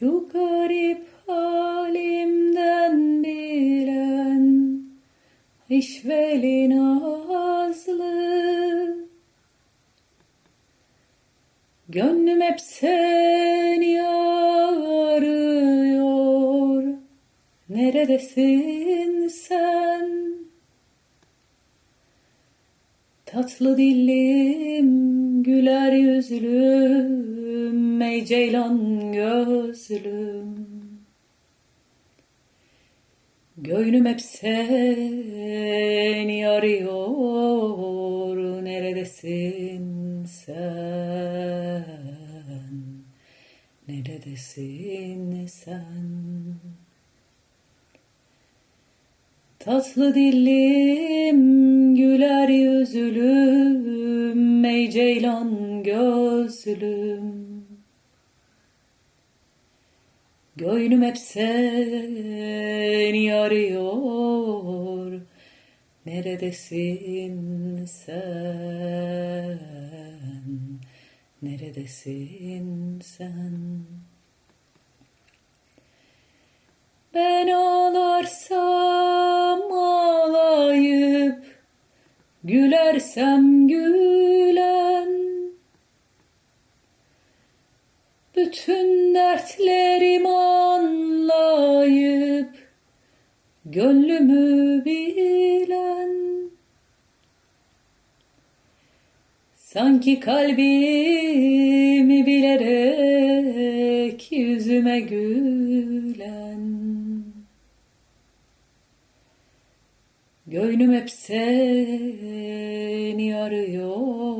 Şu garip halimden bilen işveli nazlı Gönlüm hep seni arıyor Neredesin sen? Tatlı dillim, güler yüzlüm, ey ceylan gözlüm. Gönlüm hep seni arıyor, neredesin sen? Neredesin sen? Tatlı dillim, güler yüzlüm, ey ceylan gözlüm. Gönlüm hep seni arıyor, neredesin sen? Neredesin sen? Ben ağlarsam ağlayıp Gülersem gülen Bütün dertlerimi anlayıp Gönlümü bilen. Sanki kalbimi bilerek yüzüme gülen. Gönlüm hep seni arıyor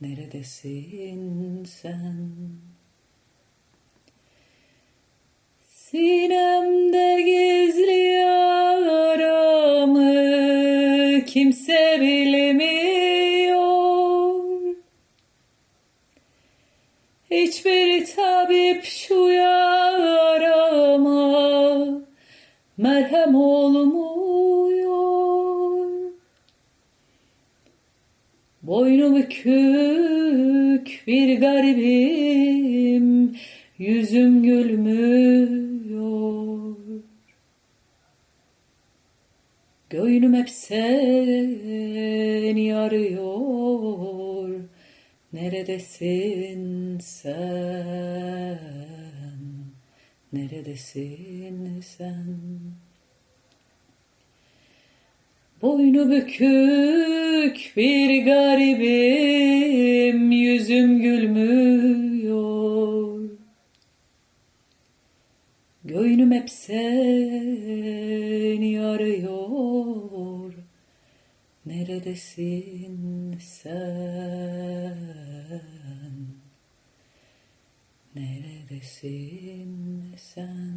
Neredesin sen? Sinemde gizli yaramı kimse bilmiyor. Hiçbir tabip şu yarama merhem olmuyor. Boynu bükük bir garibim, yüzüm gülmüyor. Gönlüm hep seni arıyor, neredesin sen? Neredesin sen? Boynu bükük bir garibim, yüzüm gülmüyor. Gönlüm hep seni arıyor, neredesin sen? Neredesin sen?